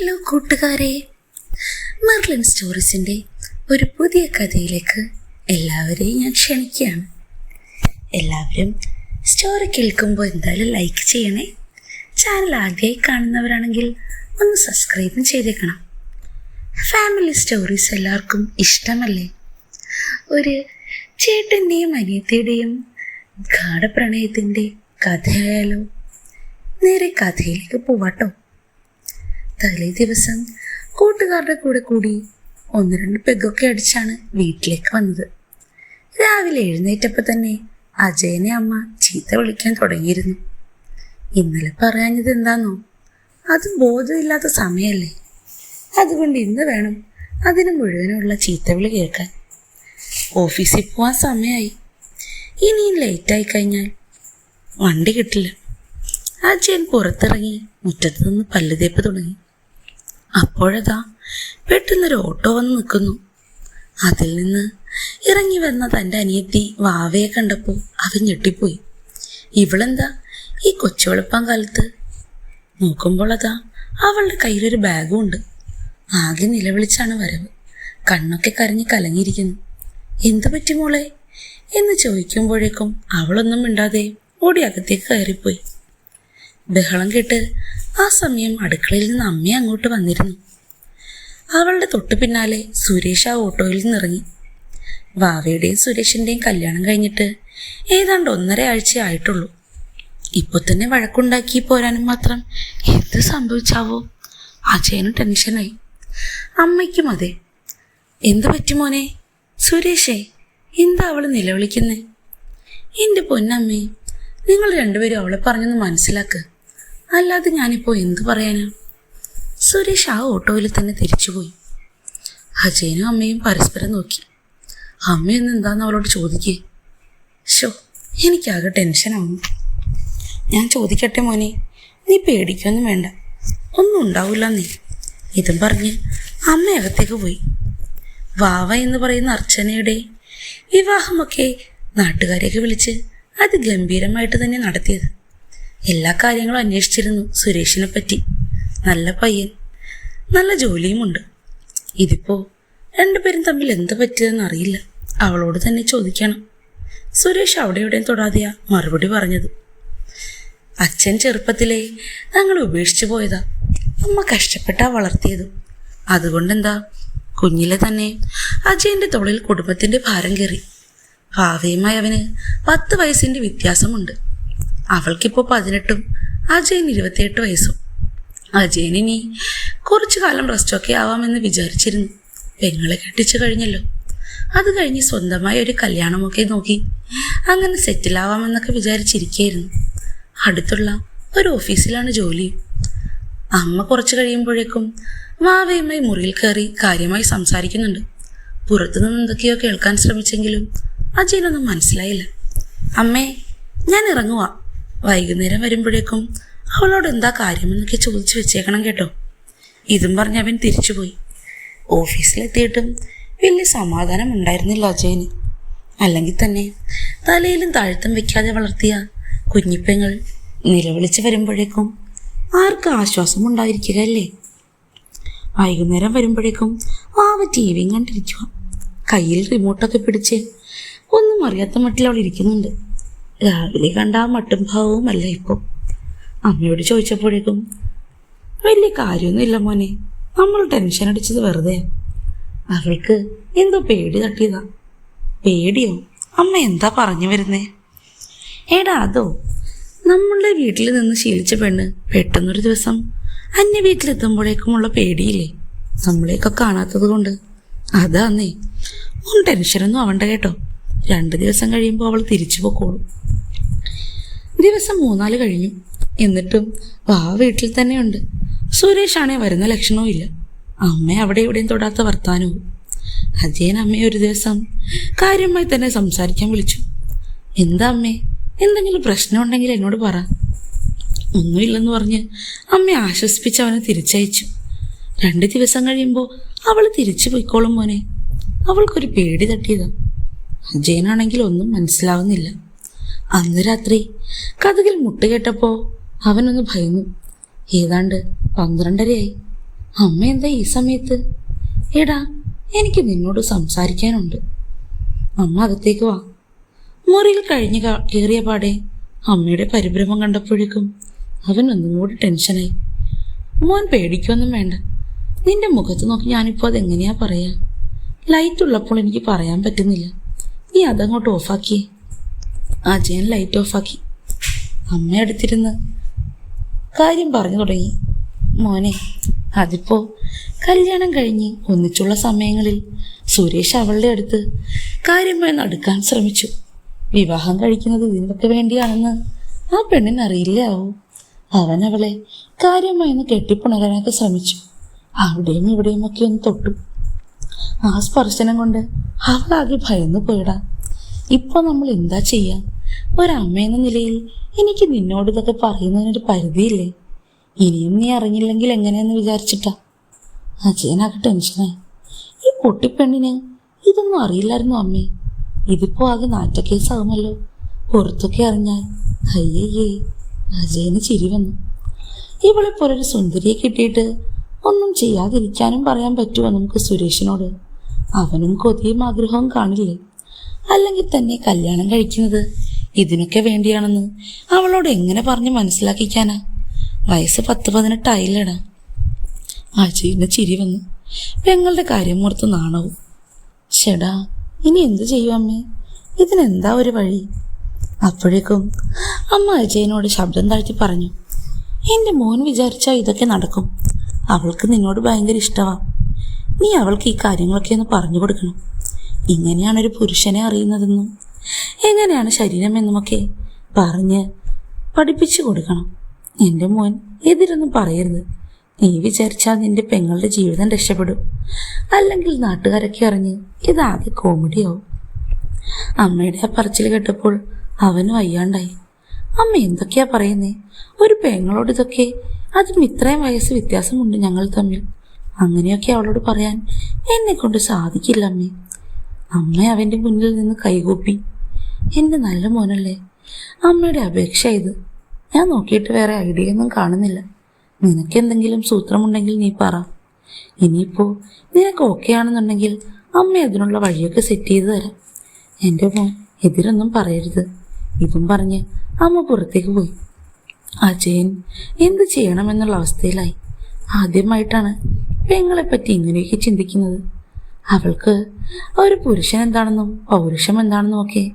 Hello കൂട്ടുകാരെ. Merlin സ്റ്റോറീസിന്റെ ഒരു പുതിയ കഥയിലേക്ക് എല്ലാവരെയും ഞാൻ ക്ഷണിക്കുകയാണ്. എല്ലാവരും സ്റ്റോറി കേൾക്കുമ്പോൾ എന്തായാലും ലൈക്ക് ചെയ്യണേ. ചാനൽ ആദ്യമായി കാണുന്നവരാണെങ്കിൽ ഒന്ന് സബ്സ്ക്രൈബും ചെയ്തേക്കണം. ഫാമിലി സ്റ്റോറീസ് എല്ലാവർക്കും ഇഷ്ടമല്ലേ? ഒരു ചേട്ടന്റെയും അനിയത്തിയുടെയും ഗാഠപ്രണയത്തിന്റെ കഥയായാലോ? നേരെ കഥയിലേക്ക് പോവാട്ടോ. തലേ ദിവസം കൂട്ടുകാരുടെ കൂടെ കൂടി ഒന്ന് രണ്ട് പെഗൊക്കെ അടിച്ചാണ് വീട്ടിലേക്ക് വന്നത്. രാവിലെ എഴുന്നേറ്റപ്പോൾ തന്നെ അജയനെ അമ്മ ചീത്ത വിളിക്കാൻ തുടങ്ങിയിരുന്നു. ഇന്നലെ പറയാഞ്ഞത് എന്താന്നോ? അത് ബോധമില്ലാത്ത സമയമല്ലേ അതുകൊണ്ട് ഇന്ന് വേണം അതിന് മുഴുവനുള്ള ചീത്തവിളി കേൾക്കാൻ. ഓഫീസിൽ പോവാൻ സമയമായി ഇനിയും ലേറ്റായി കഴിഞ്ഞാൽ വണ്ടി കിട്ടില്ല. അജയൻ പുറത്തിറങ്ങി മുറ്റത്ത് നിന്ന് പല്ലുതേപ്പ് തുടങ്ങി. അപ്പോഴതാ പെട്ടെന്നൊരു ഓട്ടോ വന്ന് നിൽക്കുന്നു. അതിൽ നിന്ന് ഇറങ്ങി വന്ന തന്റെ അനിയത്തി വാവയെ കണ്ടപ്പോൾ അവൻ ഞെട്ടിപ്പോയി. ഇവളെന്താ ഈ കൊച്ചുവെളുപ്പം കാലത്ത്? നോക്കുമ്പോൾ അതാ അവളുടെ കയ്യിലൊരു ബാഗും ഉണ്ട്. ആകെ നിലവിളിച്ചാണ് വരവ്. കണ്ണൊക്കെ കരഞ്ഞ് കലങ്ങിയിരിക്കുന്നു. എന്തു പറ്റി മോളെ? എന്ന് ചോദിക്കുമ്പോഴേക്കും അവളൊന്നും മിണ്ടാതെ ഓടി അകത്തേക്ക് കയറിപ്പോയി. ബഹളം കേട്ട് ആ സമയം അടുക്കളയിൽ നിന്ന് അമ്മ അങ്ങോട്ട് വന്നിരുന്നു. അവളുടെ തൊട്ടു പിന്നാലെ സുരേഷ് ആ ഓട്ടോയിൽ നിന്നിറങ്ങി. വാവയുടെയും സുരേഷിന്റെയും കല്യാണം കഴിഞ്ഞിട്ട് ഏതാണ്ട് ഒന്നര ആഴ്ച ആയിട്ടുള്ളൂ. ഇപ്പോൾ തന്നെ വഴക്കുണ്ടാക്കി പോരാനും മാത്രം എന്ത് സംഭവിച്ചാവോ? അജയനും ടെൻഷനായി. അമ്മയ്ക്കും അതെ. എന്ത് പറ്റി മോനെ? സുരേഷേ എന്താ അവൾ നിലവിളിക്കുന്നേ? എന്റെ പൊന്നമ്മേ നിങ്ങൾ രണ്ടുപേരും അവളെ പറഞ്ഞൊന്ന് മനസ്സിലാക്ക്. അല്ലാതെ ഞാനിപ്പോൾ എന്തു പറയാനാ? സുരേഷ് ആ ഓട്ടോയിൽ തന്നെ തിരിച്ചുപോയി. അജയനും അമ്മയും പരസ്പരം നോക്കി. അമ്മയൊന്ന് എന്താന്ന് അവളോട് ചോദിക്കേ? ഷോ എനിക്കാകെ ടെൻഷനാണ് ഞാൻ ചോദിക്കട്ടെ മോനെ നീ പേടിക്കൊന്നും വേണ്ട. ഒന്നും ഉണ്ടാവില്ല നീ. ഇതും പറഞ്ഞ് അമ്മ അകത്തേക്ക് പോയി. വാവ എന്ന് പറയുന്ന അർച്ചനയുടെ വിവാഹമൊക്കെ നാട്ടുകാരെയൊക്കെ വിളിച്ച് അത് ഗംഭീരമായിട്ട് തന്നെ നടത്തിയത്. എല്ലാ കാര്യങ്ങളും അന്വേഷിച്ചിരുന്നു സുരേഷിനെ പറ്റി. നല്ല പയ്യൻ. നല്ല ജോലിയുമുണ്ട്. ഇതിപ്പോ രണ്ടുപേരും തമ്മിൽ എന്ത് പറ്റിയതെന്ന് അറിയില്ല. അവളോട് തന്നെ ചോദിക്കണം. സുരേഷ് അവിടെ എവിടെയും തൊടാതെയാ മറുപടി പറഞ്ഞത്. അച്ഛൻ ചെറുപ്പത്തിലെ ഞങ്ങൾ ഉപേക്ഷിച്ചു പോയതാ. അമ്മ കഷ്ടപ്പെട്ടാ വളർത്തിയത്. അതുകൊണ്ടെന്താ? കുഞ്ഞിലെ തന്നെ അജയന്റെ തൊളിൽ കുടുംബത്തിന്റെ ഭാരം കയറി. ഭാവിയുമായി അവന് പത്ത് വയസ്സിന്റെ വ്യത്യാസമുണ്ട്. അവൾക്കിപ്പോൾ പതിനെട്ടും അജയന് ഇരുപത്തിയെട്ട് വയസ്സും. അജയനിനി കുറച്ചു കാലം റെസ്റ്റൊക്കെ ആവാമെന്ന് വിചാരിച്ചിരുന്നു. പെങ്ങളെ കെട്ടിച്ചു കഴിഞ്ഞല്ലോ. അത് കഴിഞ്ഞ് സ്വന്തമായ ഒരു കല്യാണമൊക്കെ നോക്കി. അങ്ങനെ സെറ്റിലാവാമെന്നൊക്കെ വിചാരിച്ചിരിക്കുകയായിരുന്നു അടുത്തുള്ള ഒരു ഓഫീസിലാണ് ജോലി. അമ്മ കുറച്ച് കഴിയുമ്പോഴേക്കും മാവയുമായി മുറിയിൽ കയറി കാര്യമായി സംസാരിക്കുന്നുണ്ട്. പുറത്തുനിന്ന് എന്തൊക്കെയോ കേൾക്കാൻ ശ്രമിച്ചെങ്കിലും അജയനൊന്നും മനസ്സിലായില്ല. അമ്മേ ഞാൻ ഇറങ്ങുക വൈകുന്നേരം വരുമ്പോഴേക്കും അവളോട് എന്താ കാര്യമെന്നൊക്കെ ചോദിച്ചു വെച്ചേക്കണം കേട്ടോ. ഇതും പറഞ്ഞ് അവൻ തിരിച്ചുപോയി. ഓഫീസിലെത്തിയിട്ടും വലിയ സമാധാനം ഉണ്ടായിരുന്നില്ല അജയന്. അല്ലെങ്കിൽ തന്നെ തലയിലും താഴ്ത്തം വെക്കാതെ വളർത്തിയ കുഞ്ഞിപ്പെങ്ങൾ നിലവിളിച്ച് വരുമ്പോഴേക്കും ആർക്കും ആശ്വാസം ഉണ്ടായിരിക്കുകയല്ലേ വൈകുന്നേരം വരുമ്പോഴേക്കും ആവ ടി വിയും കണ്ടിരിക്കുക. കയ്യിൽ റിമോട്ടൊക്കെ പിടിച്ച് ഒന്നും അറിയാത്ത മട്ടിൽ അവൾ ഇരിക്കുന്നുണ്ട്. രാവിലെ കണ്ട ആ മട്ടും ഭാവവും അല്ല ഇപ്പോൾ അമ്മയോട് ചോദിച്ചപ്പോഴേക്കും വലിയ കാര്യമൊന്നുമില്ല മോനെ നമ്മൾ ടെൻഷൻ അടിച്ചത് വെറുതെ. അവൾക്ക് എന്തോ പേടി തട്ടിയതാ. പേടിയോ? അമ്മ എന്താ പറഞ്ഞു വരുന്നേ? ഏടാ അതോ നമ്മളുടെ വീട്ടിൽ നിന്ന് ശീലിച്ച പെണ്ണ് പെട്ടെന്നൊരു ദിവസം അന്യ വീട്ടിലെത്തുമ്പോഴേക്കുമുള്ള പേടിയില്ലേ? നമ്മളെയൊക്കെ കാണാത്തത് കൊണ്ട്. അതാന്നേ ഒന്നും ടെൻഷനൊന്നും ആവണ്ട കേട്ടോ. രണ്ട് ദിവസം കഴിയുമ്പോൾ അവൾ തിരിച്ചു പോക്കോളും. ദിവസം മൂന്നാൽ കഴിഞ്ഞു. എന്നിട്ടും വാ വീട്ടിൽ തന്നെയുണ്ട്. സുരേഷാണെ വരുന്ന ലക്ഷണവും ഇല്ല. അമ്മ അവിടെ എവിടെയും തൊടാത്ത വർത്താനവും. അജയൻ അമ്മയെ ഒരു ദിവസം കാര്യമായി തന്നെ സംസാരിക്കാൻ വിളിച്ചു. എന്താ അമ്മേ? എന്തെങ്കിലും പ്രശ്നമുണ്ടെങ്കിൽ എന്നോട് പറ. ഒന്നുമില്ലെന്ന് പറഞ്ഞ് അമ്മ ആശ്വസിപ്പിച്ച് അവനെ തിരിച്ചയച്ചു. രണ്ട് ദിവസം കഴിയുമ്പോൾ അവൾ തിരിച്ചു പോയിക്കോളും മോനെ. അവൾക്കൊരു പേടി തട്ടിയതാ. അജയനാണെങ്കിൽ ഒന്നും മനസ്സിലാവുന്നില്ല. അന്ന് രാത്രി കഥകിൽ മുട്ടുകേട്ടപ്പോൾ അവനൊന്ന് ഭയന്നു. ഏതാണ്ട് പന്ത്രണ്ടരയായി. അമ്മ എന്താ ഈ സമയത്ത്? എടാ എനിക്ക് നിന്നോട് സംസാരിക്കാനുണ്ട്. അമ്മ അകത്തേക്ക് വാ. മുറിയിൽ കഴിഞ്ഞ് കയറിയ പാടെ അമ്മയുടെ പരിഭ്രമം കണ്ടപ്പോഴേക്കും അവൻ ഒന്നും കൂടി ടെൻഷനായി. മോൻ പേടിക്കൊന്നും വേണ്ട. നിന്റെ മുഖത്ത് നോക്കി ഞാനിപ്പോൾ അതെങ്ങനെയാ പറയാ? ലൈറ്റ് ഉള്ളപ്പോൾ എനിക്ക് പറയാൻ പറ്റുന്നില്ല. നീ അതങ്ങോട്ട് ഓഫാക്കിയേ അജയൻ ലൈറ്റ് ഓഫാക്കി. അമ്മ അടുത്തിരുന്ന് കാര്യം പറഞ്ഞു തുടങ്ങി. മോനെ അതിപ്പോ കല്യാണം കഴിഞ്ഞ് ഒന്നിച്ചുള്ള സമയങ്ങളിൽ സുരേഷ് അവളുടെ അടുത്ത് കാര്യമായി നടക്കാൻ ശ്രമിച്ചു. വിവാഹം കഴിക്കുന്നത് ഇതിനൊക്കെ വേണ്ടിയാണെന്ന് ആ പെണ്ണിന് അറിയില്ലാവൂ അവൻ അവളെ കാര്യമായി ഒന്ന് കെട്ടിപ്പുണരാനൊക്കെ ശ്രമിച്ചു. അവിടെയും ഇവിടെയും ഒക്കെ ഒന്ന് തൊട്ടു. ആ സ്പർശനം കൊണ്ട് അവളാകെ ഭയന്നു പോയിടാ. ഇപ്പൊ നമ്മൾ എന്താ ചെയ്യാ? ഒരമ്മ എന്ന നിലയിൽ എനിക്ക് നിന്നോട് ഇതൊക്കെ പറയുന്നതിനൊരു പരിധിയില്ലേ? ഇനിയും നീ അറിഞ്ഞില്ലെങ്കിൽ എങ്ങനെയെന്ന് വിചാരിച്ചിട്ടാ? അജയനാകെ ടെൻഷനായി ഈ പൊട്ടിപ്പെണ്ണിന് ഇതൊന്നും അറിയില്ലായിരുന്നു അമ്മേ. ഇതിപ്പോ ആകെ നാറ്റക്കേസാകുമല്ലോ പുറത്തൊക്കെ അറിഞ്ഞാൽ അയ്യയ്യേ അജയന് ചിരി വന്നു. ഇവളെ പോലൊരു സുന്ദരിയെ കിട്ടിയിട്ട് ഒന്നും ചെയ്യാതിരിക്കാനും പറയാൻ പറ്റുമോ നമുക്ക് സുരേഷിനോട്? അവനും കൊതിയും ആഗ്രഹവും കാണില്ലേ? അല്ലെങ്കിൽ തന്നെ കല്യാണം കഴിക്കുന്നത് ഇതിനൊക്കെ വേണ്ടിയാണെന്ന് അവളോട് എങ്ങനെ പറഞ്ഞ് മനസ്സിലാക്കിക്കാനാ? വയസ്സ് പത്ത് പതിനെട്ടായില്ലടാ. അജയിന് ചിരി വന്നു. പെങ്ങളുടെ കാര്യം ഓർത്ത് നാണവും. ഷെടാ ഇനി എന്തു ചെയ്യും അമ്മേ? ഇതിനെന്താ ഒരു വഴി? അപ്പോഴേക്കും അമ്മ അജയനോട് ശബ്ദം താഴ്ത്തി പറഞ്ഞു. എന്റെ മോൻ വിചാരിച്ചാൽ ഇതൊക്കെ നടക്കും. അവൾക്ക് നിന്നോട് ഭയങ്കര ഇഷ്ടമാ നീ അവൾക്ക് ഈ കാര്യങ്ങളൊക്കെ ഒന്ന് പറഞ്ഞു കൊടുക്കണം. ഇങ്ങനെയാണ് ഒരു പുരുഷനെ അറിയുന്നതെന്നും എങ്ങനെയാണ് ശരീരം എന്നുമൊക്കെ പറഞ്ഞ് പഠിപ്പിച്ചു കൊടുക്കണം. എന്റെ മോൻ എതിരൊന്നും പറയരുത്. നീ വിചാരിച്ചാൽ നിന്റെ പെങ്ങളുടെ ജീവിതം രക്ഷപ്പെടും. അല്ലെങ്കിൽ നാട്ടുകാരൊക്കെ അറിഞ്ഞ് ഇതാകെ കോമഡിയാവും. അമ്മയുടെ ആ പറച്ചിൽ കേട്ടപ്പോൾ അവനും അയ്യാണ്ടായി അമ്മ എന്തൊക്കെയാ പറയുന്നേ? ഒരു പെങ്ങളോട് ഇതൊക്കെ അതും ഇത്രയും വയസ്സ് വ്യത്യാസമുണ്ട് ഞങ്ങൾ തമ്മിൽ. അങ്ങനെയൊക്കെ അവളോട് പറയാൻ എന്നെ കൊണ്ട് സാധിക്കില്ല അമ്മേ അമ്മ അവന്റെ മുന്നിൽ നിന്ന് കൈകൂപ്പി. എന്റെ നല്ല മോനല്ലേ അമ്മയുടെ അപേക്ഷ ഇത്. ഞാൻ നോക്കിയിട്ട് വേറെ ഐഡിയ ഒന്നും കാണുന്നില്ല. നിനക്കെന്തെങ്കിലും സൂത്രമുണ്ടെങ്കിൽ നീ പറ. ഇനിയിപ്പോ നിനക്ക് ഓക്കെ ആണെന്നുണ്ടെങ്കിൽ അമ്മ അതിനുള്ള വഴിയൊക്കെ സെറ്റ് ചെയ്ത് തരാം. എന്റെ മോൻ എതിരൊന്നും പറയരുത്. ഇതും പറഞ്ഞ് അമ്മ പുറത്തേക്ക് പോയി. അജയൻ എന്ത് ചെയ്യണമെന്നുള്ള അവസ്ഥയിലായി. ആദ്യമായിട്ടാണ് പെങ്ങളെപ്പറ്റി ഇങ്ങനെയൊക്കെ ചിന്തിക്കുന്നത്? അവൾക്ക് ഒരു പുരുഷൻ എന്താണെന്നും പൗരുഷം എന്താണെന്നും ഒക്കെ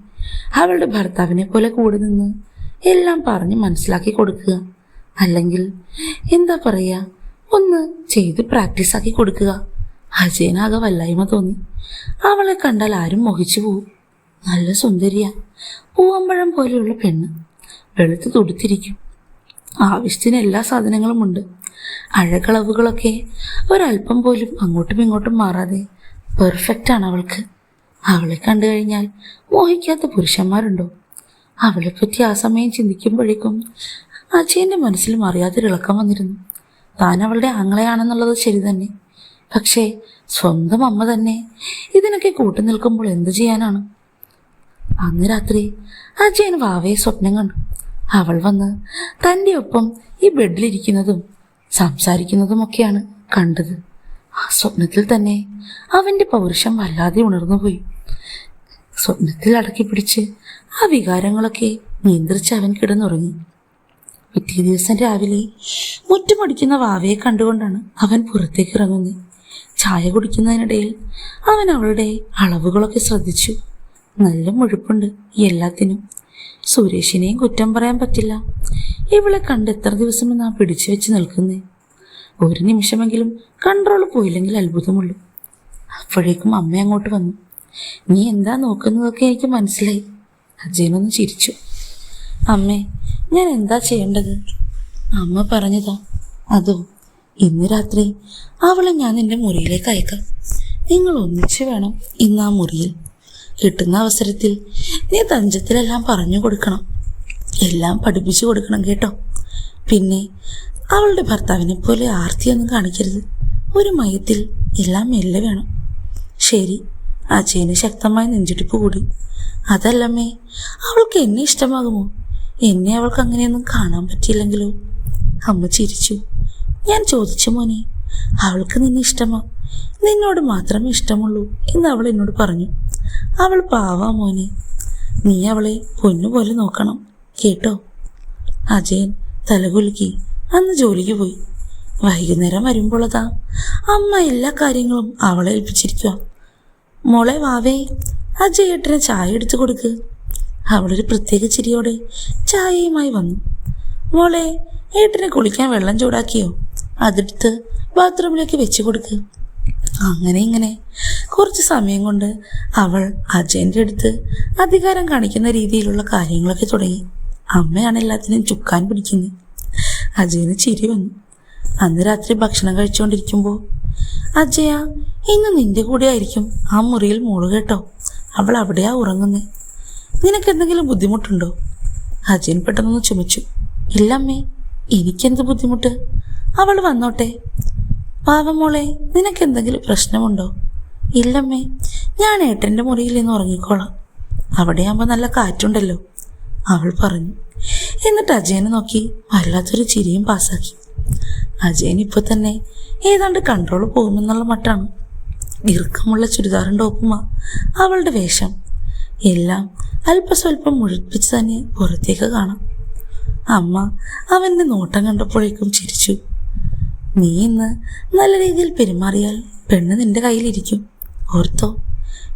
അവളുടെ ഭർത്താവിനെ പോലെ കൂടെ നിന്ന് എല്ലാം പറഞ്ഞ് മനസ്സിലാക്കി കൊടുക്കുക. അല്ലെങ്കിൽ എന്താ പറയുക ഒന്ന് ചെയ്ത് പ്രാക്ടീസ് ആക്കി കൊടുക്കുക. അജയനാകെ വല്ലായ്മ തോന്നി. അവളെ കണ്ടാൽ ആരും മോഹിച്ചു പോവും. നല്ല സുന്ദരിയ. പൂവമ്പഴം പോലെയുള്ള പെണ്ണ്. വെളുത്ത് തുടുത്തിരിക്കും. ആവശ്യത്തിന് എല്ലാ സാധനങ്ങളും ഉണ്ട്. അഴകളവുകളൊക്കെ ഒരല്പം പോലും അങ്ങോട്ടും ഇങ്ങോട്ടും മാറാതെ പെർഫെക്റ്റ് ആണ് അവൾക്ക്. അവളെ കണ്ടു കഴിഞ്ഞാൽ മോഹിക്കാത്ത പുരുഷന്മാരുണ്ടോ? അവളെപ്പറ്റി ആ സമയം ചിന്തിക്കുമ്പോഴേക്കും അജയന്റെ മനസ്സിലും അറിയാത്തൊരിളക്കം വന്നിരുന്നു. താൻ അവളുടെ ആങ്ങളയാണെന്നുള്ളത് ശരി തന്നെ. പക്ഷേ സ്വന്തം അമ്മ തന്നെ ഇതിനൊക്കെ കൂട്ടു നിൽക്കുമ്പോൾ എന്തു ചെയ്യാനാണ്? അന്ന് രാത്രി അജയൻ വാവയെ സ്വപ്നം കണ്ടു. അവൾ വന്ന് തന്റെ ഒപ്പം ഈ ബെഡിലിരിക്കുന്നതും സംസാരിക്കുന്നതുമൊക്കെയാണ് കണ്ടത്. ആ സ്വപ്നത്തിൽ തന്നെ അവന്റെ പൗരുഷം വല്ലാതെ ഉണർന്നുപോയി. സ്വപ്നത്തിൽ അടക്കി പിടിച്ച് ആ വികാരങ്ങളൊക്കെ നിയന്ത്രിച്ച് അവൻ കിടന്നുറങ്ങി. പിറ്റേ ദിവസം രാവിലെ മുറ്റുമടിക്കുന്ന വാവയെ കണ്ടുകൊണ്ടാണ് അവൻ പുറത്തേക്ക് ഇറങ്ങുന്നത്. ചായ കുടിക്കുന്നതിനിടയിൽ അവൻ അവളുടെ അളവുകളൊക്കെ ശ്രദ്ധിച്ചു. നല്ല മുഴുപ്പുണ്ട് എല്ലാത്തിനും. സുരേഷിനെയും കുറ്റം പറയാൻ പറ്റില്ല. ഇവളെ കണ്ട് എത്ര ദിവസം നാം പിടിച്ചു വെച്ച് നിൽക്കുന്നേ. ഒരു നിമിഷമെങ്കിലും കൺട്രോൾ പോയില്ലെങ്കിൽ അത്ഭുതമുള്ളൂ. അപ്പോഴേക്കും അമ്മ അങ്ങോട്ട് വന്നു. നീ എന്താ നോക്കുന്നതൊക്കെ എനിക്ക് മനസ്സിലായി. അജയനൊന്ന് ചിരിച്ചു. അമ്മേ ഞാൻ എന്താ ചെയ്യേണ്ടത്? അമ്മ പറഞ്ഞതാ. അതോ ഇന്ന് രാത്രി അവളെ ഞാൻ എന്റെ മുറിയിലേക്ക് അയക്കാം. നിങ്ങൾ ഒന്നിച്ച് വേണം ഇന്ന് ആ മുറിയിൽ. കിട്ടുന്ന അവസരത്തിൽ നീ തഞ്ചത്തിലെല്ലാം പറഞ്ഞു കൊടുക്കണം. എല്ലാം പഠിപ്പിച്ചു കൊടുക്കണം കേട്ടോ. പിന്നെ അവളുടെ ഭർത്താവിനെ പോലെ ആർത്തിയൊന്നും കാണിക്കരുത്. ഒരു മയത്തിൽ എല്ലാം മെല്ലെ വേണം. ശരി അജയന് ശക്തമായ നെഞ്ചിടിപ്പ് കൂടി. അതല്ലമ്മേ അവൾക്ക് എന്നെ ഇഷ്ടമാകുമോ? എന്നെ അവൾക്ക് അങ്ങനെയൊന്നും കാണാൻ പറ്റിയില്ലെങ്കിലോ? അമ്മ ചിരിച്ചു. ഞാൻ ചോദിച്ചു മോനെ അവൾക്ക് നിന്നെ ഇഷ്ടമാ? നിന്നോട് മാത്രമേ ഇഷ്ടമുള്ളൂ എന്ന് അവൾ എന്നോട് പറഞ്ഞു. അവൾ പാവാ മോനെ. നീ അവളെ പൊന്നുപോലെ നോക്കണം. കേട്ടോ? അജയൻ തലകുലുക്കി അന്ന് ജോലിക്ക് പോയി. വൈകുന്നേരം വരുമ്പോൾ അതാ അമ്മ എല്ലാ കാര്യങ്ങളും അവളെ ഏൽപ്പിച്ചിരിക്കുക മോളെ വാവേ അജയേട്ടന് ചായ എടുത്തു കൊടുക്ക്. അവളൊരു പ്രത്യേക ചിരിയോടെ ചായയുമായി വന്നു. മോളെ ഏട്ടനെ കുളിക്കാൻ വെള്ളം ചൂടാക്കിയോ? അതെടുത്ത് ബാത്റൂമിലേക്ക് വെച്ചു കൊടുക്ക്. അങ്ങനെ ഇങ്ങനെ. കുറച്ച് സമയം കൊണ്ട് അവൾ അജയന്റെ അടുത്ത് അധികാരം കാണിക്കുന്ന രീതിയിലുള്ള കാര്യങ്ങളൊക്കെ തുടങ്ങി. അമ്മയാണ് എല്ലാത്തിനും ചുക്കാൻ പിടിക്കുന്നത് അജയന് ചിരി വന്നു. അന്ന് രാത്രി ഭക്ഷണം കഴിച്ചുകൊണ്ടിരിക്കുമ്പോൾ അജയ ഇന്ന് നിന്റെ കൂടെ ആയിരിക്കും ആ മുറിയിൽ മോൾ കേട്ടോ. അവൾ അവിടെയാ ഉറങ്ങുന്നേ. നിനക്ക് എന്തെങ്കിലും ബുദ്ധിമുട്ടുണ്ടോ? അജയൻ പെട്ടെന്ന് ചുമച്ചു. ഇല്ലമ്മേ എനിക്കെന്ത് ബുദ്ധിമുട്ട്? അവൾ വന്നോട്ടെ. പാവമോളെ നിനക്ക് എന്തെങ്കിലും പ്രശ്നമുണ്ടോ? ഇല്ലമ്മേ ഞാൻ ഏട്ടന്റെ മുറിയിൽ നിന്ന് ഉറങ്ങിക്കോളാം. അവിടെയാകുമ്പോൾ നല്ല കാറ്റുണ്ടല്ലോ അവൾ പറഞ്ഞു. എന്നിട്ട് അജയനെ നോക്കി വല്ലാത്തൊരു ചിരിയും പാസ്സാക്കി. അജയൻ ഇപ്പോൾ തന്നെ ഏതാണ്ട് കൺട്രോൾ പോകുമെന്നുള്ള മട്ടാണ്. ഇറുക്കമുള്ള ചുരിദാറിന്റെ ഒപ്പുമ അവളുടെ വേഷം. എല്ലാം അല്പസ്വല്പം മുഴിപ്പിച്ച് തന്നെ പുറത്തേക്ക് കാണാം. അമ്മ അവന്റെ നോട്ടം കണ്ടപ്പോഴേക്കും ചിരിച്ചു. നീ ഇന്ന് നല്ല രീതിയിൽ പെരുമാറിയാൽ പെണ്ണ് നിന്റെ കയ്യിലിരിക്കും. ഓർത്തോ?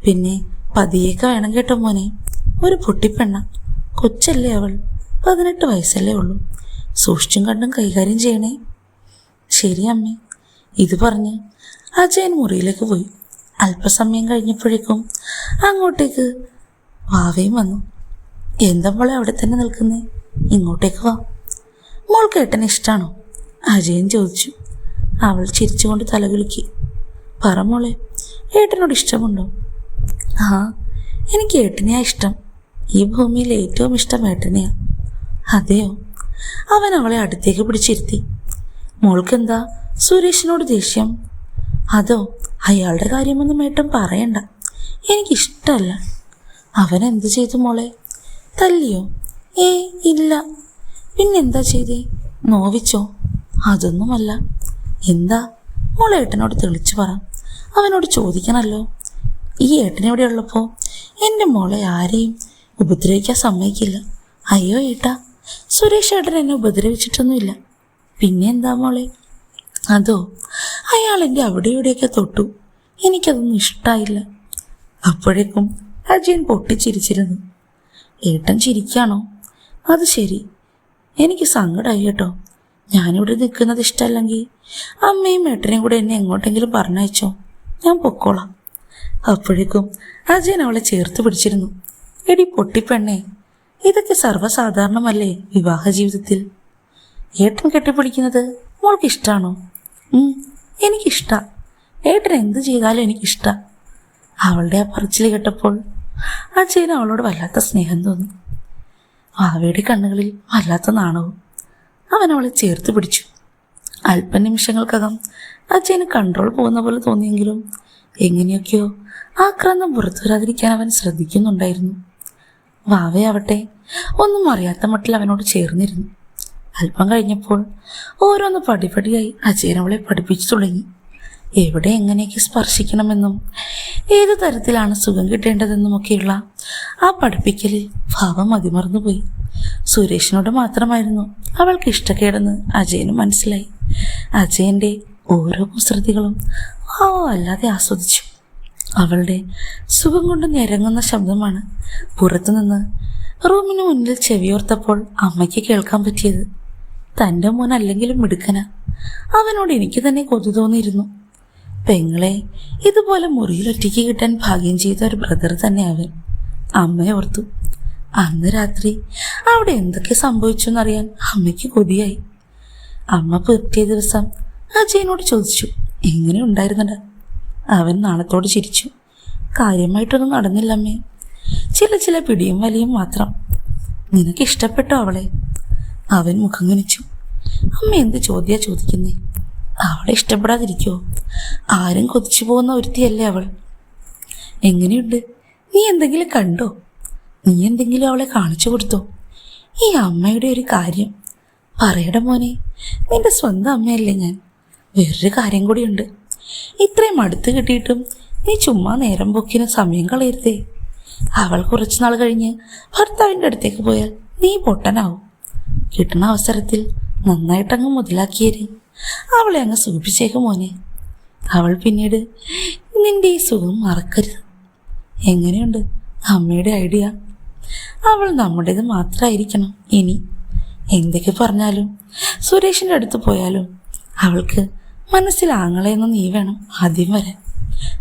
പിന്നെ പതിയേക്ക് വേണം കേട്ടോ മോനെ. ഒരു പൊട്ടിപ്പെണ്ണ. കൊച്ചല്ലേ അവൾ? പതിനെട്ട് വയസ്സല്ലേ ഉള്ളൂ. സൂക്ഷിച്ചും കണ്ടും കൈകാര്യം ചെയ്യണേ. ശരി അമ്മേ. ഇത് പറഞ്ഞ് അജയൻ മുറിയിലേക്ക് പോയി. അല്പസമയം കഴിഞ്ഞപ്പോഴേക്കും അങ്ങോട്ടേക്ക് വാവയും വന്നു. എന്താ മോളെ അവിടെ തന്നെ നിൽക്കുന്നേ? ഇങ്ങോട്ടേക്ക് വാ. മോൾക്ക് ഏട്ടനെ ഇഷ്ടമാണോ അജയൻ ചോദിച്ചു. അവൾ ചിരിച്ചുകൊണ്ട് തലകുലുക്കി പറ മോളെ ഏട്ടനോട് ഇഷ്ടമുണ്ടോ? ആ എനിക്ക് ഏട്ടനെയാ ഇഷ്ടം. ഈ ഭൂമിയിൽ ഏറ്റവും ഇഷ്ടം ഏട്ടനെയാ. അതെയോ? അവൻ അവളെ അടുത്തേക്ക് പിടിച്ചിരുത്തി. മോൾക്കെന്താ സുരേഷിനോട് ദേഷ്യം? അതോ അയാളുടെ കാര്യമൊന്നും ഏട്ടൻ പറയണ്ട. എനിക്കിഷ്ടമല്ല അവൻ എന്ത് ചെയ്തു മോളെ? തല്ലിയോ? ഏ ഇല്ല. പിന്നെന്താ ചെയ്തേ? നോവിച്ചോ? അതൊന്നുമല്ല. എന്താ? മോളെ ഏട്ടനോട് തെളിച്ചു പറ. അവനോട് ചോദിക്കണല്ലോ. ഈ ഏട്ടൻ ഏട്ടനെവിടെ ഉള്ളപ്പോൾ എന്റെ മോളെ ആരെയും ഉപദ്രവിക്കാൻ സമ്മതിക്കില്ല. അയ്യോ ഏട്ടാ സുരേഷ് ഏട്ടൻ എന്നെ ഉപദ്രവിച്ചിട്ടൊന്നുമില്ല. പിന്നെ എന്താ മോളെ? അതോ അയാൾ എന്റെ അവിടെ ഇവിടെയൊക്കെ തൊട്ടു. എനിക്കതൊന്നും ഇഷ്ടായില്ല. അപ്പോഴേക്കും അജയൻ പൊട്ടിച്ചിരിച്ചിരുന്നു. ഏട്ടൻ ചിരിക്കാണോ? അത് ശരി. എനിക്ക് സങ്കടമായി കേട്ടോ. ഞാനിവിടെ നിൽക്കുന്നത് ഇഷ്ടമല്ലെങ്കിൽ അമ്മയും ഏട്ടനെയും കൂടെ എന്നെ എങ്ങോട്ടെങ്കിലും പറഞ്ഞയച്ചോ? ഞാൻ പൊക്കോളാം. അപ്പോഴേക്കും അജയൻ അവളെ ചേർത്ത് പിടിച്ചിരുന്നു. എടി പൊട്ടിപ്പെണ്ണേ ഇതൊക്കെ സർവസാധാരണമല്ലേ വിവാഹ ജീവിതത്തിൽ? ഏട്ടൻ കെട്ടിപ്പിടിക്കുന്നത് മോൾക്ക് ഇഷ്ടമാണോ എനിക്കിഷ്ട. ഏട്ടൻ എന്ത് ചെയ്താലും എനിക്കിഷ്ട. അവളുടെ ആ പറച്ചിൽ കേട്ടപ്പോൾ അജയന് അവളോട് വല്ലാത്ത സ്നേഹം തോന്നി. ആവയുടെ കണ്ണുകളിൽ വല്ലാത്ത നാണവും. അവൻ അവളെ ചേർത്ത് പിടിച്ചു. അല്പനിമിഷങ്ങൾക്കകം അജയന് കൺട്രോൾ പോകുന്ന പോലെ തോന്നിയെങ്കിലും എങ്ങനെയൊക്കെയോ ആക്രാന്തം പുറത്തു വരാതിരിക്കാൻ അവൻ ശ്രദ്ധിക്കുന്നുണ്ടായിരുന്നു. വാവയാവട്ടെ ഒന്നും അറിയാത്ത മട്ടിൽ അവനോട് ചേർന്നിരുന്നു. അല്പം കഴിഞ്ഞപ്പോൾ ഓരോന്ന് പടിപടിയായി അജയൻ അവളെ പഠിപ്പിച്ചു തുടങ്ങി. എവിടെ എങ്ങനെയൊക്കെ സ്പർശിക്കണമെന്നും ഏത് തരത്തിലാണ് സുഖം കിട്ടേണ്ടതെന്നുമൊക്കെയുള്ള ആ പഠിപ്പിക്കലിൽ ഭാവം മതിമറന്നുപോയി. സുരേഷിനോട് മാത്രമായിരുന്നു അവൾക്ക് ഇഷ്ടക്കേടെന്ന് അജയന് മനസ്സിലായി. അജയന്റെ ഓരോ കുസൃതികളും ആ അല്ലാതെ ആസ്വദിച്ചു. അവളുടെ സുഖം കൊണ്ട് ഞരങ്ങുന്ന ശബ്ദമാണ് പുറത്തുനിന്ന് റൂമിന് മുന്നിൽ ചെവിയോർത്തപ്പോൾ അമ്മയ്ക്ക് കേൾക്കാൻ പറ്റിയത്. തന്റെ മോൻ അല്ലെങ്കിലും മിടുക്കന. അവനോട് എനിക്ക് തന്നെ കൊതു തോന്നിയിരുന്നു. പെങ്ങളെ ഇതുപോലെ മുറിയിൽ ഒറ്റയ്ക്ക് കിട്ടാൻ ഭാഗ്യം ചെയ്ത ഒരു ബ്രദർ തന്നെ അവൻ. അമ്മയെ ഓർത്തു. അന്ന് രാത്രി അവിടെ എന്തൊക്കെ സംഭവിച്ചു എന്നറിയാൻ അമ്മയ്ക്ക് കൊതിയായി. അമ്മ പെറ്റിയ ദിവസം അജയനോട് ചോദിച്ചു എങ്ങനെ ഉണ്ടായിരുന്നടാ അവൻ നാണത്തോട് ചിരിച്ചു കാര്യമായിട്ടൊന്നും നടന്നില്ല അമ്മേ. ചില ചില പിടിയും വലിയും മാത്രം. നിനക്ക് ഇഷ്ടപ്പെട്ടോ അവളെ? അവൻ മുഖം ഗണിച്ചു അമ്മ എന്ത് ചോദ്യാ ചോദിക്കുന്നേ? അവളെ ഇഷ്ടപ്പെടാതിരിക്കോ? ആരും കൊതിച്ചു പോകുന്ന ഒരുത്തിയല്ലേ അവൾ. എങ്ങനെയുണ്ട്? നീ എന്തെങ്കിലും കണ്ടോ? നീ എന്തെങ്കിലും അവളെ കാണിച്ചു കൊടുത്തോ? ഈ അമ്മയുടെ ഒരു കാര്യം. പറയട മോനെ നിന്റെ സ്വന്തം അമ്മയല്ലേ ഞാൻ? വേറൊരു കാര്യം കൂടിയുണ്ട്. ഇത്രയും അടുത്ത് കിട്ടിയിട്ടും നീ ചുമ്മാ നേരം പൊക്കിന് സമയം കളയരുതേ. അവൾ കുറച്ചു നാൾ കഴിഞ്ഞ് ഭർത്താവിന്റെ അടുത്തേക്ക് പോയാൽ നീ പൊട്ടനാവും. കിട്ടുന്ന അവസരത്തിൽ നന്നായിട്ടങ്ങ് മുതലാക്കിയേര്. അവളെ അങ്ങ് സൂക്ഷിച്ചേക്ക് മോനെ. അവൾ പിന്നീട് നിന്റെ ഈ സുഖം മറക്കരുത്. എങ്ങനെയുണ്ട് അമ്മയുടെ ഐഡിയ? അവൾ നമ്മുടേത് മാത്രമായിരിക്കണം ഇനി. എന്തൊക്കെ പറഞ്ഞാലും സുരേഷിന്റെ അടുത്ത് പോയാലും അവൾക്ക് മനസ്സിൽ ആങ്ങളെയെന്ന് നീ വേണം ആദ്യം വരെ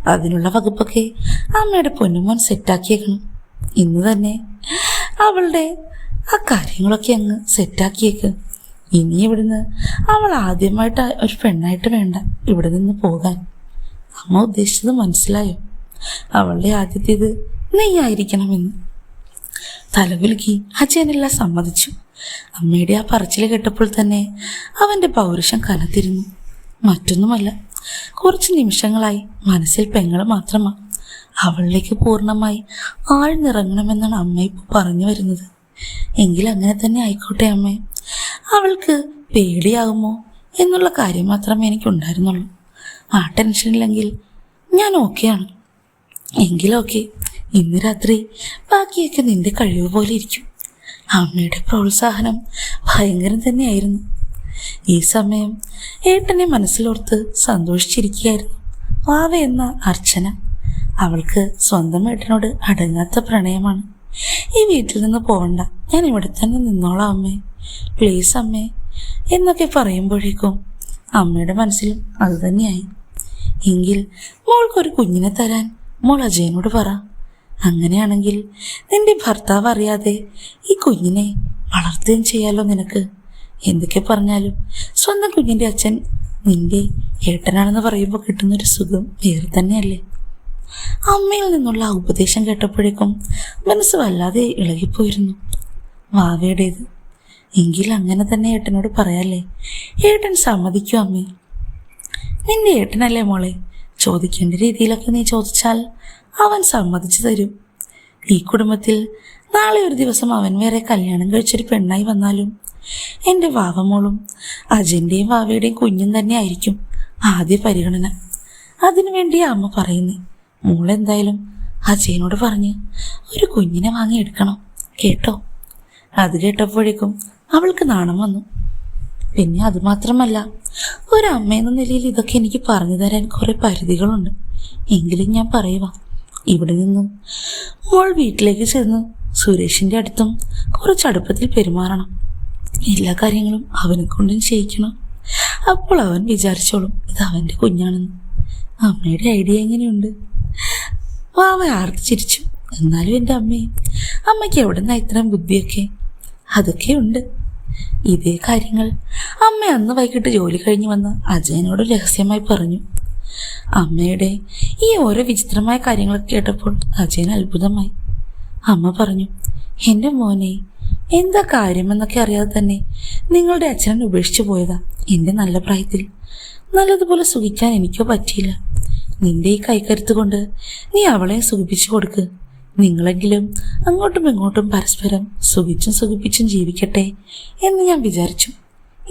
അതിനുള്ള വകുപ്പൊക്കെ അമ്മയുടെ പൊന്നുമോൻ സെറ്റാക്കിയേക്കണം. ഇന്ന് തന്നെ അവളുടെ ആ കാര്യങ്ങളൊക്കെ അങ്ങ് സെറ്റാക്കിയേക്ക്. ഇനി ഇവിടുന്ന് അവൾ ആദ്യമായിട്ട് ഒരു പെണ്ണായിട്ട് വേണ്ട ഇവിടെ നിന്ന് പോകാൻ. അമ്മ ഉദ്ദേശിച്ചത് മനസ്സിലായോ? അവളുടെ ആദ്യത്തേത് നെയ്യായിരിക്കണമെന്ന് തലവിലുക്കി അജയനെല്ലാം സമ്മതിച്ചു. അമ്മയുടെ ആ പറച്ചിൽ കേട്ടപ്പോൾ തന്നെ അവന്റെ പൗരുഷം കനത്തിരുന്നു. മറ്റൊന്നുമല്ല കുറച്ച് നിമിഷങ്ങളായി മനസ്സിൽ പെങ്ങൾ മാത്രമാണ് അവളിലേക്ക് പൂർണമായി ആഴ്ന്നിറങ്ങണമെന്നാണ് അമ്മ ഇപ്പോൾ പറഞ്ഞു വരുന്നത്. എങ്കിൽ അങ്ങനെ തന്നെ ആയിക്കോട്ടെ അമ്മ. അവൾക്ക് പേടിയാകുമോ എന്നുള്ള കാര്യം മാത്രമേ എനിക്കുണ്ടായിരുന്നുള്ളൂ. ആ ടെൻഷനില്ലെങ്കിൽ ഞാൻ ഓക്കെയാണ്. എങ്കിലൊക്കെ ഇന്ന് രാത്രി ബാക്കിയൊക്കെ നിന്റെ കഴിവ് പോലെ ഇരിക്കും. അമ്മയുടെ പ്രോത്സാഹനം ഭയങ്കരം തന്നെയായിരുന്നു. ഈ സമയം ഏട്ടനെ മനസ്സിലോർത്ത് സന്തോഷിച്ചിരിക്കുകയായിരുന്നു. വാവ എന്ന അർച്ചന അവൾക്ക് സ്വന്തം ഏട്ടനോട് അടങ്ങാത്ത പ്രണയമാണ്. ഈ വീട്ടിൽ നിന്ന് പോകണ്ട ഞാൻ ഇവിടെ തന്നെ നിന്നോളാം അമ്മേ. പ്ലീസ് അമ്മേ. എന്നൊക്കെ പറയുമ്പോഴേക്കും അമ്മയുടെ മനസ്സിലും അത് തന്നെയായി. എങ്കിൽ മോൾക്കൊരു കുഞ്ഞിനെ തരാൻ മോൾ അജയനോട് പറ. അങ്ങനെയാണെങ്കിൽ നിന്റെ ഭർത്താവ് അറിയാതെ ഈ കുഞ്ഞിനെ വളർത്തുകയും ചെയ്യാലോ നിനക്ക്? എന്തൊക്കെ പറഞ്ഞാലും സ്വന്തം കുഞ്ഞിന്റെ അച്ഛൻ നിന്റെ ഏട്ടനാണെന്ന് പറയുമ്പോൾ കിട്ടുന്നൊരു സുഖം വേറെ തന്നെയല്ലേ? അമ്മയിൽ നിന്നുള്ള ആ ഉപദേശം കേട്ടപ്പോഴേക്കും മനസ്സ് വല്ലാതെ ഇളകിപ്പോയിരുന്നു. വാവയുടേത്. എങ്കിൽ അങ്ങനെ തന്നെ ഏട്ടനോട് പറയാല്ലേ? ഏട്ടൻ സമ്മതിക്കും അമ്മേ. നിന്റെ ഏട്ടനല്ലേ മോളെ? ചോദിക്കേണ്ട രീതിയിലൊക്കെ നീ ചോദിച്ചാൽ അവൻ സമ്മതിച്ചു തരും. ഈ കുടുംബത്തിൽ നാളെ ഒരു ദിവസം അവൻ വേറെ കല്യാണം കഴിച്ചൊരു പെണ്ണായി വന്നാലും എന്റെ വാവമോളും അജന്റെയും വാവയുടെയും കുഞ്ഞും തന്നെ ആയിരിക്കും ആദ്യ പരിഗണന. അതിനുവേണ്ടി അമ്മ പറയുന്നേ മോളെന്തായാലും അജയനോട് പറഞ്ഞ് ഒരു കുഞ്ഞിനെ വാങ്ങി എടുക്കണം. കേട്ടോ? അത് കേട്ടപ്പോഴേക്കും അവൾക്ക് നാണം വന്നു. പിന്നെ അതുമാത്രമല്ല ഒരു എന്ന നിലയിൽ ഇതൊക്കെ എനിക്ക് പറഞ്ഞു തരാൻ കുറെ പരിധികളുണ്ട്. എങ്കിലും ഞാൻ പറയുക ഇവിടെ നിന്നും. മോൾ വീട്ടിലേക്ക് ചെന്ന്. സുരേഷിന്റെ അടുത്തും കുറച്ച് അടുപ്പത്തിൽ പെരുമാറണം. എല്ലാ കാര്യങ്ങളും അവനെ കൊണ്ടും ചെയ്യിക്കണം. അപ്പോൾ അവൻ വിചാരിച്ചോളും ഇത് അവന്റെ കുഞ്ഞാണെന്ന്. അമ്മയുടെ ഐഡിയ എങ്ങനെയുണ്ട്? വാവ ആർത്ത് ചിരിച്ചു എന്നാലും എന്റെ അമ്മയും അമ്മയ്ക്ക് എവിടെ നിന്നാ ഇത്രയും ബുദ്ധിയൊക്കെ? അതൊക്കെ ഉണ്ട്. ഇതേ കാര്യങ്ങൾ. അമ്മ അന്ന് വൈകിട്ട് ജോലി കഴിഞ്ഞ് വന്ന് അജയനോട് രഹസ്യമായി പറഞ്ഞു. അമ്മയുടെ ഈ ഓരോ വിചിത്രമായ കാര്യങ്ങളൊക്കെ കേട്ടപ്പോൾ അജയൻ അത്ഭുതമായി. അമ്മ പറഞ്ഞു എന്റെ മോനെ എന്താ കാര്യമെന്നൊക്കെ അറിയാതെ തന്നെ നിങ്ങളുടെ അച്ഛനെ ഉപേക്ഷിച്ചു പോയതാ. എന്റെ നല്ല പ്രായത്തിൽ നല്ലതുപോലെ സുഖിക്കാൻ എനിക്കോ പറ്റിയില്ല. നിന്റെ ഈ കൈക്കരുത്ത് കൊണ്ട് നീ അവളെ സുഖിപ്പിച്ചു കൊടുക്ക്. നിങ്ങളെങ്കിലും അങ്ങോട്ടും ഇങ്ങോട്ടും പരസ്പരം സുഖിച്ചും സുഖിപ്പിച്ചും ജീവിക്കട്ടെ എന്ന് ഞാൻ വിചാരിച്ചു.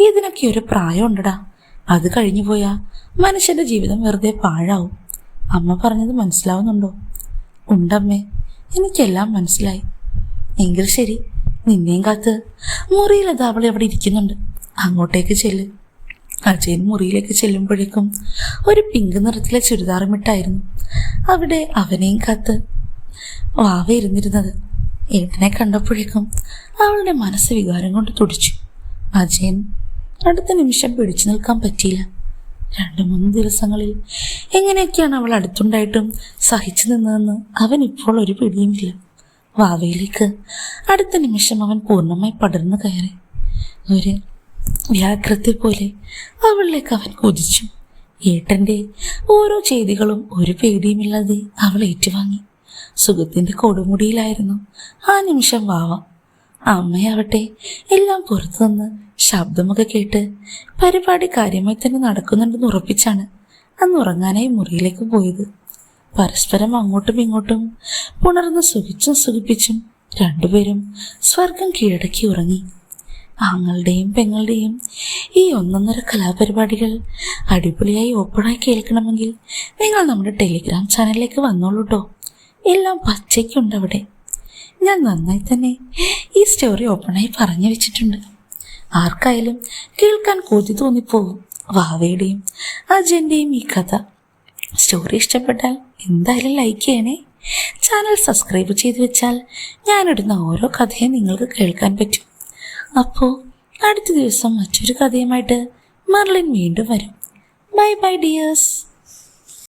ഇതിനൊക്കെ ഒരു പ്രായമുണ്ടടാ. അത് കഴിഞ്ഞു പോയാ മനുഷ്യന്റെ ജീവിതം വെറുതെ പാഴാവും. അമ്മ പറഞ്ഞത് മനസ്സിലാവുന്നുണ്ടോ? ഉണ്ടമ്മേ എനിക്കെല്ലാം മനസ്സിലായി. എങ്കിൽ ശരി നിന്നെയും കാത്ത്. മുറിയിലത് അവൾ എവിടെ ഇരിക്കുന്നുണ്ട്? അങ്ങോട്ടേക്ക് ചെല്ല്. അജയൻ മുറിയിലേക്ക് ചെല്ലുമ്പോഴേക്കും ഒരു പിങ്ക് നിറത്തിലെ ചുരിദാറുമിട്ടായിരുന്നു അവിടെ അവനെയും കാത്ത്. വാവ ഇരുന്നിരുന്നത്. ഏട്ടനെ കണ്ടപ്പോഴേക്കും അവളുടെ മനസ്സ് വികാരം കൊണ്ട് തുടിച്ചു. അജയൻ അടുത്ത നിമിഷം പിടിച്ചു നിൽക്കാൻ പറ്റിയില്ല. രണ്ടു മൂന്ന് ദിവസങ്ങളിൽ എങ്ങനെയൊക്കെയാണ് അവൾ അടുത്തുണ്ടായിട്ടും സഹിച്ചു നിന്നതെന്ന് അവൻ ഇപ്പോൾ ഒരു പിടിയുമില്ല. വാവയിലേക്ക് അടുത്ത നിമിഷം അവൻ പൂർണമായി പടർന്നു കയറി. ഒരു വ്യാഘ്രത്തെ പോലെ അവളിലേക്ക് അവൻ കുതിച്ചു. ഏട്ടന്റെ ഓരോ ചെയ്തികളും ഒരു പേടിയുമില്ലാതെ അവൾ ഏറ്റുവാങ്ങി. സുഖത്തിന്റെ കൊടുമുടിയിലായിരുന്നു ആ നിമിഷം വാവ. അമ്മയാവട്ടെ എല്ലാം പുറത്തു നിന്ന് ശബ്ദമൊക്കെ കേട്ട് പരിപാടി കാര്യമായി തന്നെ നടക്കുന്നുണ്ടെന്ന് ഉറപ്പിച്ചാണ് അന്ന് ഉറങ്ങാനായി മുറിയിലേക്ക് പോയത്. പരസ്പരം അങ്ങോട്ടും ഇങ്ങോട്ടും പുണർന്ന് സുഖിച്ചും സുഖിപ്പിച്ചും രണ്ടുപേരും സ്വർഗം കീഴടക്കി ഉറങ്ങി. ആങ്ങളുടെയും പെങ്ങളുടെയും ഈ ഒന്നൊന്നര കലാപരിപാടികൾ അടിപൊളിയായി ഓപ്പണായി കേൾക്കണമെങ്കിൽ നിങ്ങൾ നമ്മുടെ ടെലിഗ്രാം ചാനലിലേക്ക് വന്നോളൂ കേട്ടോ എല്ലാം പച്ചയ്ക്കുണ്ട് അവിടെ. ഞാൻ നന്നായി തന്നെ ഈ സ്റ്റോറി ഓപ്പണായി പറഞ്ഞു വെച്ചിട്ടുണ്ട്. ആർക്കായാലും കേൾക്കാൻ കൊതി തോന്നിപ്പോകും. വാവയുടെയും അജന്റെയും ഈ കഥ. സ്റ്റോറി ഇഷ്ടപ്പെട്ടാൽ എന്തായാലും ലൈക്ക് ചെയ്യണേ. ചാനൽ സബ്സ്ക്രൈബ് ചെയ്തു വെച്ചാൽ ഞാനിടുന്ന ഓരോ കഥയും നിങ്ങൾക്ക് കേൾക്കാൻ പറ്റും. അപ്പോൾ അടുത്ത ദിവസം മറ്റൊരു കഥയുമായിട്ട് മർലിൻ വീണ്ടും വരും. Bye bye dears